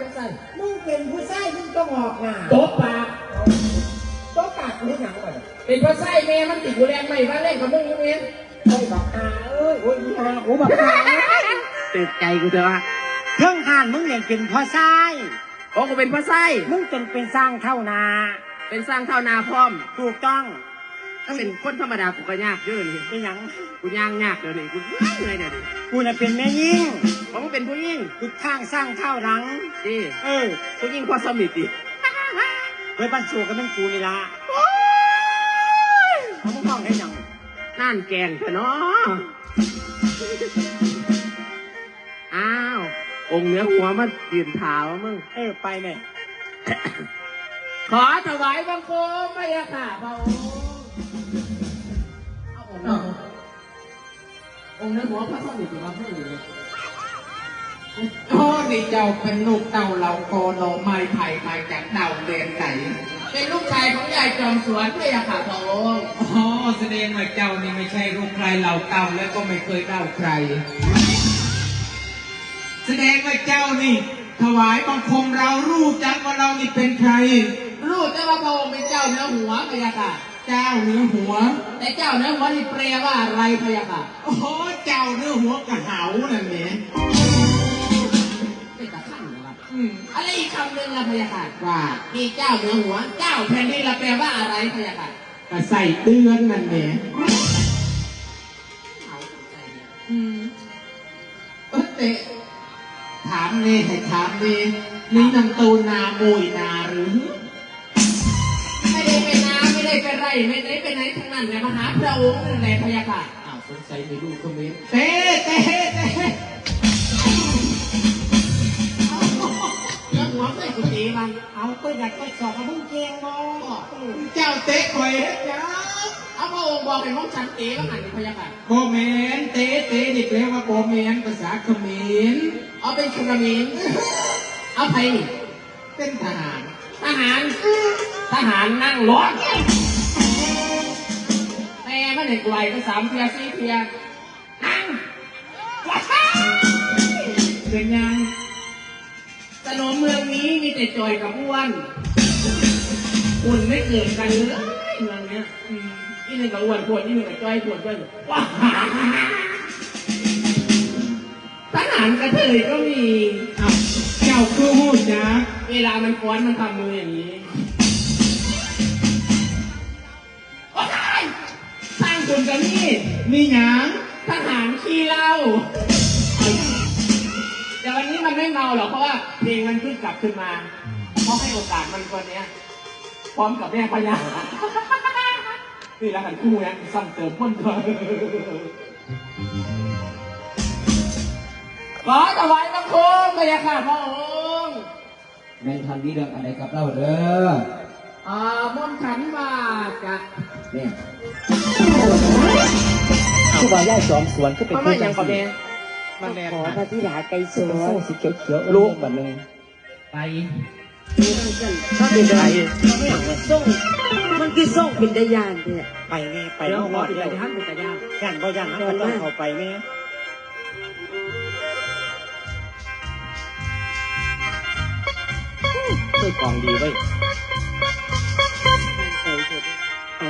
จังซั่นมึงเป็นผู้ชายมึงต้องออกหน้าโต๊ะปากต้องปากมึงหยังก่อนเป็นเพราะไส้แม่มันติดกูแรงไม่ว่าเล่นกับมึงอยู่เนี่ยโอ้ยบักอาเอ้ยโอ้ยอีหาโอ้บักอาตื่นใจกูเถอะวะเครื่องหานมึงเรียนเป็นพ่อชายโอ้กูเป็นเพราะไส้มึงเป็นเป็นสร้างเท่านา เป็นสร้างเท่านาพร้อม ถูกต้อง ถ้าเป็นคนธรรมดากูก็ยากเยอะเลยเป็นหยังกูย่างยากเดี๋ยวนี้กูเหนื่อยเลยเดี๋ยวนี้กูน่ะเป็นแม่ยิ่งเพราะมึงเป็นผู้หญิงกูข้างสร้างเท่าหลัง ดิเออผู้หญิงพอสมิติไว้บ้านสู่กันเป็นกูนี่ละเขามึงห้องได้หยังนั่นแกงเถอะเนาะอ้าว องค์เหนื้อหัวมันยืนเท้ามึง เออไปแม่ขอถวายบังคมพระยาค่ะพระองค์เอาอง ค์เหนืองค์เหนื้อหัวพระสมิติมาพูดอยู่เลยพ่อนี่เจ้าเป็นลูกเต่าเหล่าโกโลไม้ไผ่มาจากเต่าเดนไหนเป็นลูกชายของยายจอมสวนพระยาค่ะพระองค์อ๋อแสดงว่าเจ้านี่ไม่ใช่ลูกใครเหล่าเต่าแล้วก็ไม่เคยเต่าใคร แสดงว่าเจ้านี่ ถวายบังคมเรารู้จักว่าเรานี่เป็นใคร รู้แต่ว่าพระองค์เป็นเจ้าเนื้อหัวพระยาค่ะ เจ้าเนื้อหัว แต่เจ้าเนื้อหัวนี่แปลว่าอะไรพระยาค่ะ โอ้โหเจ้าเนื้อหัวกระเหานั่นแหละเป็นตะขั้นนะครับอืมอะไรอีกคำหนึ่งละพระยาค่ะว่ามีเจ้าเนื้อหัว เจ้าแผ่นดินละแปลว่าอะไรพระยาค่ะกระใส่เตือนนั่นแหละเขาสนใจเนี่ยอืมเออเตะถามเลยให้ถามเลยนี่นำตูนามุยนาหรือ ไม่ได้ไปน้ำ ไม่ได้ไปไร่ไม่ได้ไปไหนทั้งนั้นเนี่ยมาหาพระองค์นั่นแหละพระยาค่ะอ้าวสงสัยมีลูกคอมเมนต์เต้เต้เต้เนื้อหัวไม่กุฏิบังเอาก็อยากไปสอบว่ามึงเก่งบ่เจ้าเตะคอยเฮ็ดจ้าเอาพระองค์บอกเป็นมงฉันเต๋ว่าหันพระยาค่ะโบแมนเตะเตะนี่แปลว่าโบแมนภาษาเขมรเอาเป็นชุนมินเอาไปนี่เป็นทหารท หาร ทหารนั่งรถแต่ไม่ได้ไกลก็สามเพียสี่เพียนั่งว้ายเป็นยังสนมเมืองนี้มีแต่จอยกับอ้วนอุ่นไม่เกิดกันเลยเมืองเนี้ยอืมอีนึ่งกับอ้วนปวดอีนึ่งกับจอยปวดจอยว้าทหารกระเทยก็มีอ้าวาคือหูจักเวลามันฟ้อนมันทำมืออย่างนี้โอ้ยสร้างคุณกันนี่นี่หยังทหารขี้เหล้าแต่วันนี้มันไม่เมาหรอกเพราะว่าเพลงมันขึ้นกลับขึ้นมาเพราะให้โอกาสมันคนเนี้ยพร้อมกับแม่พญานี่แล้วกันคู่นะซ้ำเติมพ่นก่อนขอถวายบังคมพระยาค่ะพระองค์ แม่นทันมีเรื่องอะไรกับเราเด้ออ่ามนต์ขันว่าจะเนี่ยคือว่าย่ายจอมสวนก็เป็นมาไม่ยังกับแม่มาแลนขอพระธิดาไกรสเป็นวเศร้านสีเขียวเขียวๆลูกแบบนึงไปถ้าเป็นไรส่งมันคือส่งเป็นตะยานเนี่ยไปแม่ไปเดี๋ยวน้องหมรออดติดเดีใจยวท่านบุตรยานย่านบ่ย่านน้ำก็ต้องเข้าไปแม่ เพื่อกองดีไว้ยเอา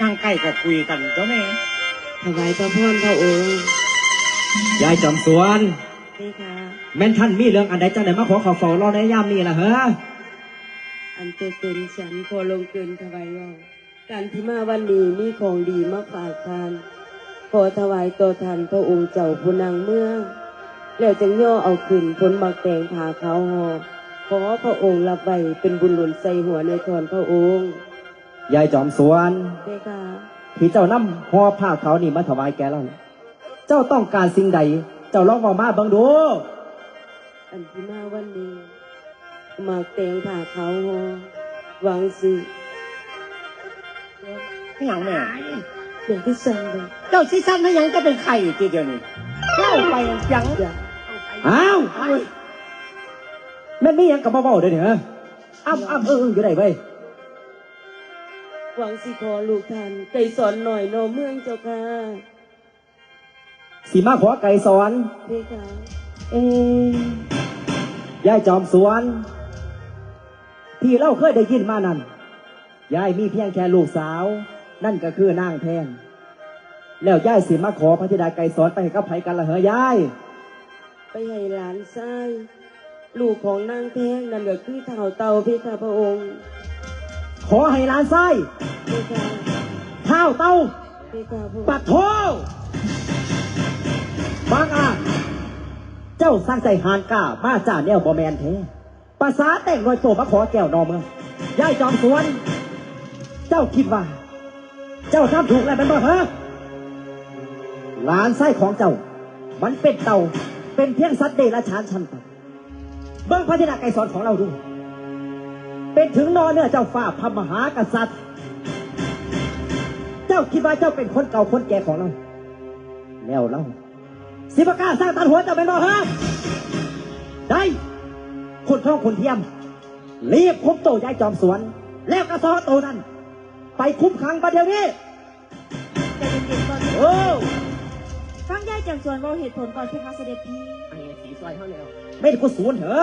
นั่งใกล้กับคุยกันเจ้าแม่ถวายพระพรพระองค์ยายจอมสวนนี่ค่ะ แม่นท่านมีเรื่องอันใดจังไหนมาขอขอเฝ้ารอในยามนี้ล่ะเฮ้ออันตัวตนฉันพอลงเกินถวายเราการที่มาวันนี้มีของดีมาฝากทาน ขอถวายตัวทานพระองค์เจ้าผู้นางเมืองแล้วจึงย่อเอาขึ้นพ้นบักแตงผาขาวหอ ขอพระองค์รับไว้เป็นบุญหล่นใส่หัวในทอนพระองค์ ยายจอมสวนเด้ค่ะที่เจ้านำห่อผ้าเขาวนี่มาถวายแกแล้วน่ะเจ้าต้องการสิ่งใด เจ้าลองบอกมาเบิ่งดู อันที่มาวันนี้มาแตงผาขาวหอหวังสิไม่หยังแม่เดี๋ยวที่สั่งเลยเจ้าซีซั่นไม่ยังจะเป็นไข่ทีเดียวนี่เล่าไปยังอย่าอ้าว แม่นมีหยังกับเบาๆเด้อเนี่ยอ้ำอ้ำเออเอออยู่ไหนเว้ยหวังสิขอลูกท่านใจสอนหน่อยโนเมืองเจ้าค่ะสีมาขอไก่สอนพี่ค่ะเอ๊ะยายจอมสวนที่เราเคยได้ยินมานั้นยายมีเพียงแค่ลูกสาว นั่นก็คือนางแทนแล้วยายสิมาขอพระธิดาไกรสอนไปให้กับไผกันละเหรอยาย ไปให้หลานชาย ลูกของนางแท้งนั่นก็คือเท่าเต่าเพคะพระองค์ขอให้หลานไส้เพคะเท้าเต้าเพคะพระองค์ปัดโทบางอาจเจ้าสร้างใจหานกล้ามาจ่าแนวบอแมนแท้ภาษาแต่งรอยโตมาขอแก้วนอเมืองยายจอมสวน เจ้าคิดว่า เจ้าทำถูกแล้วเป็นบ่ฮะหลานไส้ของเจ้า มันเป็นเต่าเป็นเพียงสัตว์เดรัจฉานชั้นต่ำ เบิ้งพระธิดาไกรสอนของเราดู เป็นถึงนอเนื้อเจ้าฟ้าพระมหากษัตริย์ เจ้าคิดว่าเจ้าเป็นคนเก่าคนแก่ของเรา แล้วเราสิบกล้าสร้างตันหัวเจ้าเป็นบ่ฮะได้คนท้องคนเทียมรีบคุมโตย้ายจอมสวน แล้วกระซอโตนั้น ไปคุมขังประเดี๋ยวนี้ใจเย็นๆก่อนโอ้ฟังยายแจงส่วนเว่าเหตุผลก่อนเพคะเสด็จพี่ไอ้สี ซอยเขาแล้วไม่ได้กูสูญเหรอ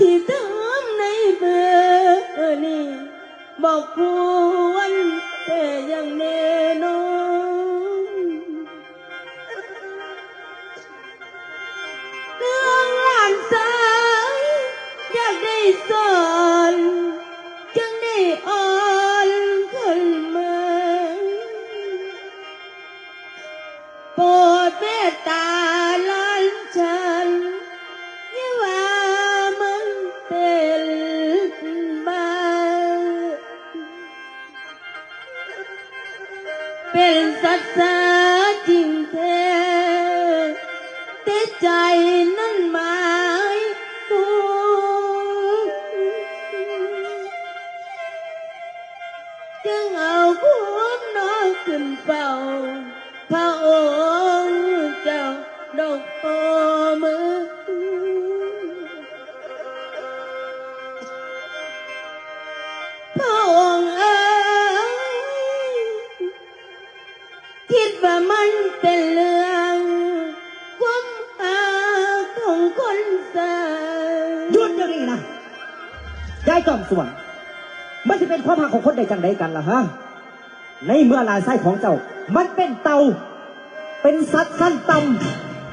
ที่ทำในเบอร์นี้บอกควรแต่ยังแน่นอน เป็นความหังคนใดจังใดกันล่ะฮะ ในเมื่อลานไส้ของเจ้า มันเป็นเตา เป็นสัตว์สั้นต่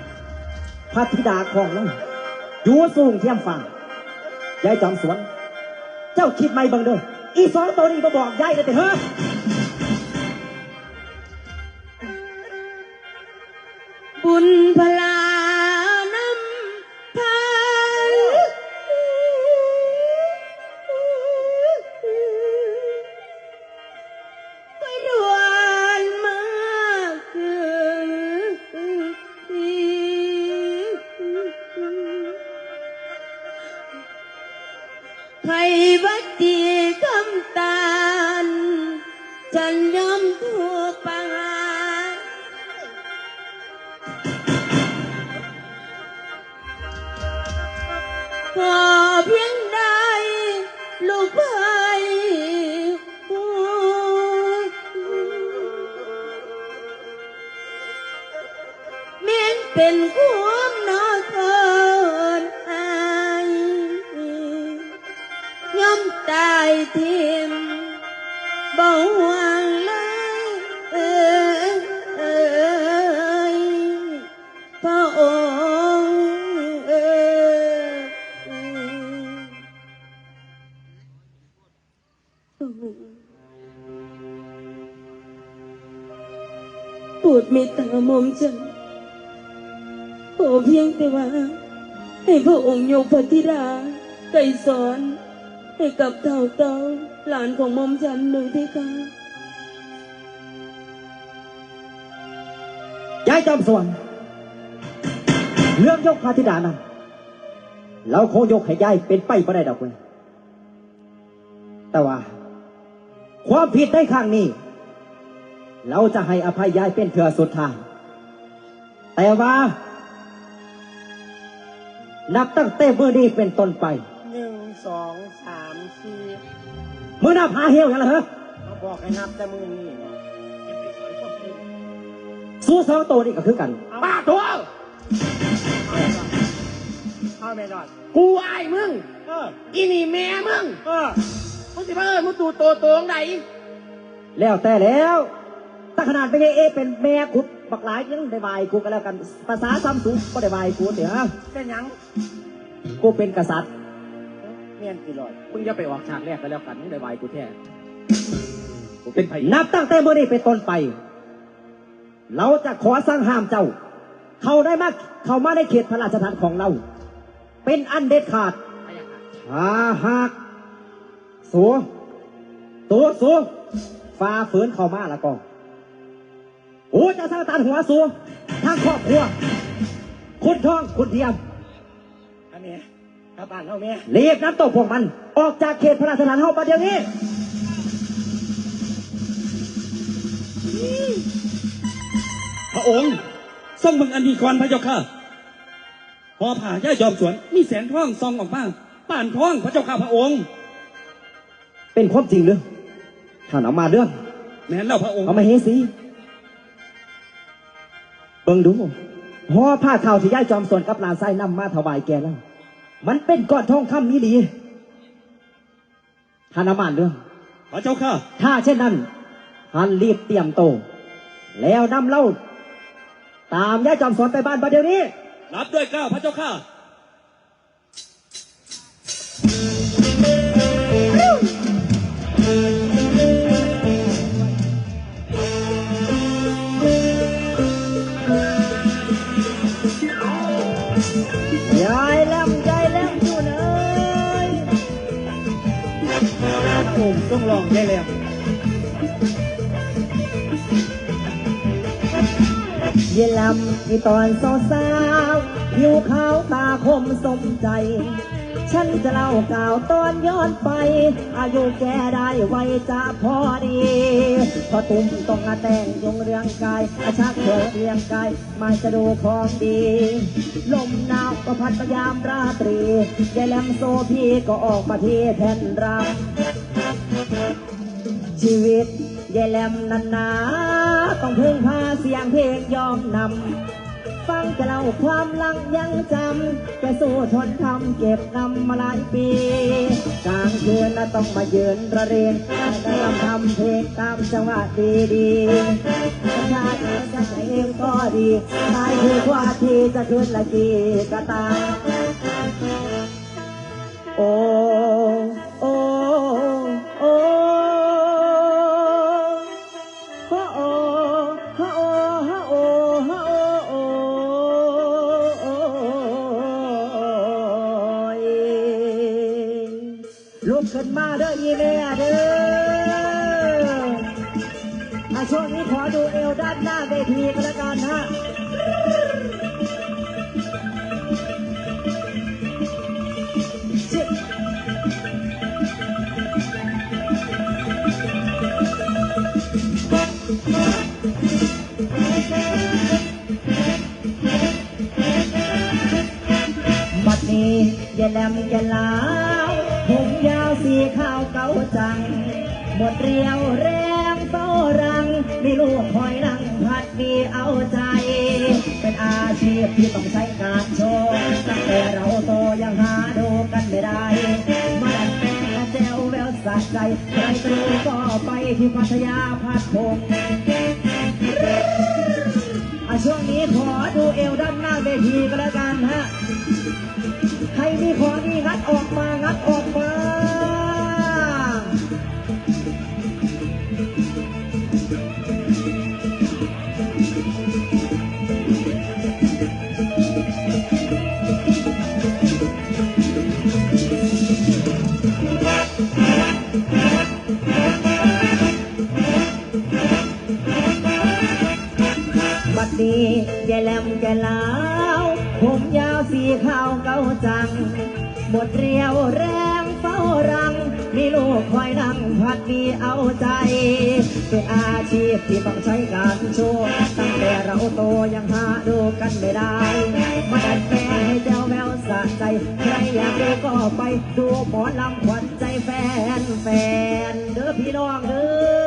ำพระธิดาของเราอยู่สูงเทียมฟังยายจอมสวน เจ้าคิดไม่บังเด้ออีสองตัวนี้มาบอกยายเลยแต่เฮ้อบุญพล มียนเป็นความนอคนอายย่อ เอาเพียงแต่ว่า ให้พระองค์ยกพระธิดาไก่สอน ให้กับเต่าเต่าหลานของมอมฉันหน่อยได้ค่ะยายจอมสวนเรื่องยกพระธิดานั้นเราคงยกให้ย้ายเป็นไปไม่ได้ดอกเลยแต่ว่า ความผิดในครั้งนี้ เราจะให้อภัยย้ายเป็นเถื่อสุดท้ายแต่ว่า นับตั้งแต่เมื่อนี้เป็นต้นไปหนึ่งสองสามสี่เมื่อนับหาเหี้ยวอย่างไรเหรอเขาบอกให้นับแต่มือนี่นะสู้สองตัวนี่ก็คือกันป้าตัวเอาไม่รอดกูอายมึงเอออีนี่แม่มึงเออมึงสิมาเอิญมึงตูโตโตงไหนแล้วแต่แล้วถ้าขนาดเป็นไงเอะเป็นแม่ขุด บักหลายยังได้บายกูก็แล้วกัน ภาษาซ้ำสูงก็ได้บายกูเดี๋ยวฮะเป็นหยังกูเป็นกษัตริย์เมียนกี่รอดมึงอย่าไปออกฉากแรกก็แล้วกันมึงได้บายกูแท้กูเป็นไผ่นับตั้งแต่เมื่อนี้เป็นต้นไป เราจะขอสั่งห้ามเจ้า เขาได้มาเขามาในเขตพระราชฐานของเรา เป็นอันเด็ดขาดถ้าหากสัวตัวสัวฟ้าฝืนเข้ามาแล้วก็ โอ้จะสั่งตัดหัวสัวทางครอบครัวคุณทองคุณเทียมอันนี้กลับบ้านเอาเมียรีบนำตัวพวกมัน ออกจากเขตพระราชฐานเฮาประเดี๋ยวนี้พระองค์ทรงเบิ่งอันดีก่อนพระเจ้าค่ะพอผ่าย่ายอมสวนมีแสงทองส่องออกมาป่านทองพระเจ้าค่ะพระองค์ เป็นความจริงหรือท่านเอามาเรื่องแม้นแล้วพระองค์เอามาเฮสี เบิ่งดูหอผ้าขาวที่ย่ายจอมสวนกับหลานไส้นำมาถวายแกแล้ว มันเป็นก้อนทองคำนี้ดีท่านเอามาเรื่องพระเจ้าค่ะ ถ้าเช่นนั้นท่านรีบเตรียมโตวแล้วนำเล่า ตามย่ายจอมสวนไปบ้านประเดี๋ยวนี้ รับด้วยเกล้าพระเจ้าค่ะ ได้แล้วเยลำที่ตอนสาวสาวผิวขาวตาคมสมใจ ฉันจะเล่ากล่าวตอนย้อนไป อายุแกได้ไวจะพอดี พอตุ้มต้องอาแต่งยงเรียงกาย อาชักเถอเรียงกายไม่จะดูของดี ลมหนาวก็พัดมายามราตรียายแหลมโซพีก็ออกมาที่แผ่นรำ ชีวิตยายแหลมนันนาต้องพึ่งพาเสียงเพลงยอมนำ ฟังจะเล่าความลังยังจำแกสู้ทนทำเก็บนำมาหลายปีกลางคืนน่ะต้องมายืนระเรียนได้ลำทำเพลงตามจังหวะดีๆชาติจะใช้เองก็ดีตายคือว่าที่จะขึ้นละกีกระตาโอ้ ลุกขึ้นมาเด้ออีแม่เด้ออะช่วงนี้ขอดูเอวด้านหน้าเวทีกันแล้วกันฮะบัดนี้อย่าแลมอย่าลา ผมยาวสีขาวเก่าจัง หมดเรียวแรงโตรัง มีลูกคอยนังพัดมีเอาใจ เป็นอาชีพที่ต้องใช้การโชว์ตั้งแต่เราโตยังหาดูกันไม่ได้มาดันเป็นกระเจวแววสะใจใครจะรู้ก็ไปที่พัทยาพัดพงอะช่วงนี้ขอดูเอวด้านหน้าเวทีก็แล้วกันฮะ มีของดีงัดออกมางัดออกมาบัดนี้ยายแหลมแกลาว ผมยาวสีขาวเก่าจัง หมดเรียวแรงเฝ้ารัง มีลูกคอยนั่งพัดมีเอาใจ เป็นอาชีพที่ต้องใช้การโชว์ตั้งแต่เราโตยังหาดูกันไม่ได้ มาดัดแปลงให้แจ้วแววสะใจ ใครอยากดูก็ไปดูหมอลำขวัญใจแฟนแฟนเด้อพี่น้องเด้อ